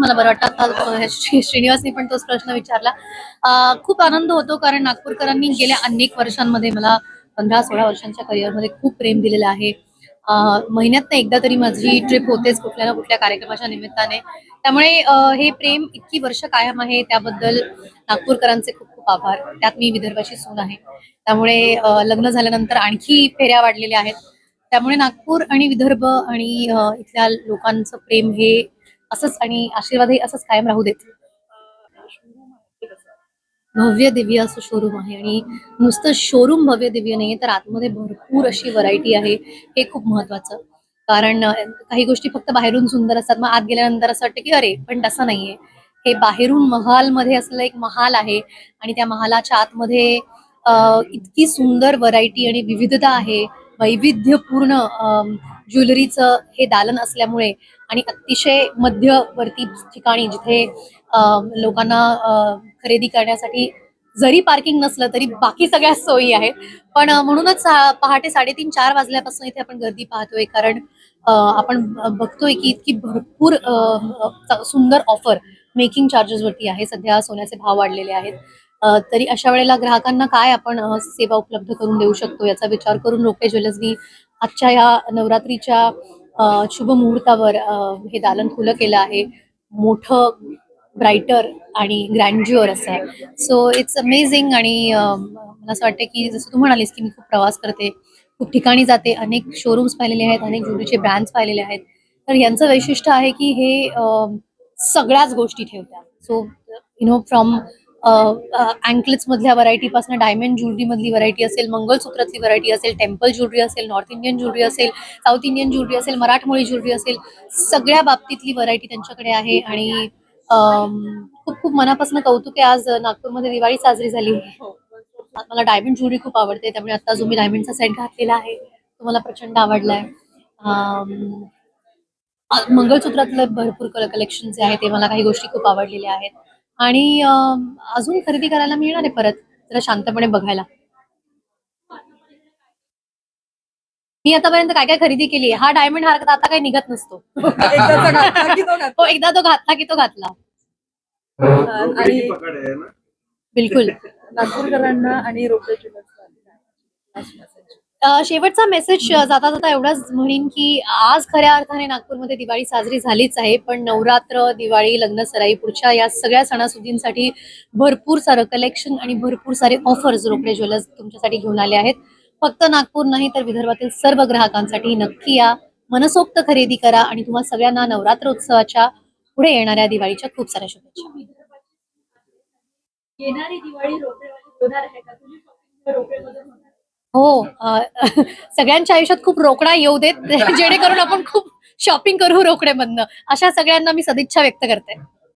मला बरं वाटतं. आता श्री- श्रीनिवासनी पण तोच प्रश्न विचारला. खूप आनंद होतो कारण नागपूरकरांनी गेल्या अनेक वर्षांमध्ये मला पंधरा सोळा वर्षांच्या करिअरमध्ये खूप प्रेम दिलेलं आहे. महिन्यात महिन्यातनं एकदा तरी माझी ट्रिप होतेच कुठल्या ना कुठल्या कार्यक्रमाच्या निमित्ताने. त्यामुळे हे प्रेम इतकी वर्ष कायम आहे त्याबद्दल नागपूरकरांचे खूप खूप आभार. त्यात मी विदर्भाची सून आहे. त्यामुळे लग्न झाल्यानंतर आणखी फेऱ्या वाढलेल्या आहेत. त्यामुळे नागपूर आणि विदर्भ आणि इथल्या लोकांचं प्रेम हे असंच आणि आशीर्वाद हे असंच कायम राहू देत. भव्य दिव्य असं शोरूम आहे आणि नुसतं शोरूम भव्य दिव्य नाहीये तर आतमध्ये भरपूर अशी व्हरायटी आहे. हे खूप महत्वाचं. कारण काही गोष्टी फक्त बाहेरून सुंदर असतात मग आत गेल्यानंतर असं वाटतं की अरे पण तसं नाहीये. हे बाहेरून महालमध्ये असलेलं एक महाल आहे आणि त्या महालाच्या आतमध्ये इतकी सुंदर व्हरायटी आणि विविधता आहे. वैविध्यपूर्ण ज्वेलरीचं हे दालन असल्यामुळे आणि अतिशय मध्यवर्ती ठिकाणी जिथे लोकांना खरेदी करण्यासाठी जरी पार्किंग नसलं तरी बाकी सगळ्या सोयी आहेत. पण म्हणूनच पहाटे साडेतीन चार वाजल्यापासून इथे आपण गर्दी पाहतोय. कारण आपण बघतोय की इतकी भरपूर सुंदर ऑफर मेकिंग चार्जेस वरती आहे. सध्या सोन्याचे भाव वाढलेले आहेत. तरी अशा वेळेला ग्राहकांना काय आपण सेवा उपलब्ध करून देऊ शकतो याचा विचार करून रोपे ज्वेलर्सनी आजच्या या नवरात्रीच्या शुभ मुहूर्तावर हे दालन खुलं केलं आहे. मोठं ब्राईटर आणि ग्रँड्युअर असं. आहे सो इट्स अमेझिंग आणि मला असं वाटतं की जसं तू म्हणालीस की मी खूप प्रवास करते खूप ठिकाणी जाते अनेक शोरूम्स पाहिलेले आहेत अनेक ज्वेलरीचे ब्रँड्स पाहिलेले आहेत. तर यांचं वैशिष्ट्य आहे की हे सगळ्याच गोष्टी ठेवतात. So you know from anklets मधल्या व्हरायटी पासून डायमंड ज्वेलरी मधली व्हरायटी असेल मंगळसूत्रातली व्हरायटी असेल टेम्पल ज्वेलरी असेल नॉर्थ इंडियन ज्वेलरी असेल साऊथ इंडियन ज्वेलरी असेल मराठमोळी ज्वेलरी असेल सगळ्या बाबतीतली व्हरायटी त्यांच्याकडे आहे आणि खूप खूप मनापासून कौतुक आहे आज नागपूरमध्ये दिवाळी साजरी झाली. मला डायमंड ज्वेलरी खूप आवडते त्यामुळे आता जो मी डायमंडचा सेट घातलेला आहे तो मला प्रचंड आवडलाय. मंगळसूत्रातलं भरपूर कलेक्शन जे आहे ते मला काही गोष्टी खूप आवडलेल्या आहेत. आणि अजून खरेदी करायला मिळणार आहे परत जरा शांतपणे बघायला. मी आतापर्यंत काय काय खरेदी केली हा डायमंड हार आता काही निघत नसतो. एकदाचा घातला की तो घातला. हो एकदा तो घातला की तो घातला. आणि पकड आहे ना? बिलकुल. नागपूरकरांना आणि अ, शेवटचा मेसेज जाता जाता एवढाच म्हणेन की आज खऱ्या अर्थाने नागपूरमध्ये दिवाळी साजरी झालीच आहे पण नवरात्र दिवाळी लग्न सराई पुढच्या या सगळ्या सणासुदींसाठी भरपूर सारं कलेक्शन आणि भरपूर सारे ऑफर्स रोकडे ज्वेलर्स तुमच्यासाठी घेऊन आले आहेत. फक्त नागपूर नाही तर विदर्भातील सर्व ग्राहकांसाठी नक्की या मनसोक्त खरेदी करा आणि तुम्हा सगळ्यांना नवरात्र उत्सवाच्या पुढे येणाऱ्या दिवाळीच्या खूप साऱ्या शुभेच्छा. येणारी दिवाळी रोकडे होणार आहे का? हो सगळ्यांच्या आयुष्यात खूप रोकडा येऊ देत जेणेकरून आपण खूप शॉपिंग करू रोकडेमधनं. अशा सगळ्यांना मी सदिच्छा व्यक्त करते.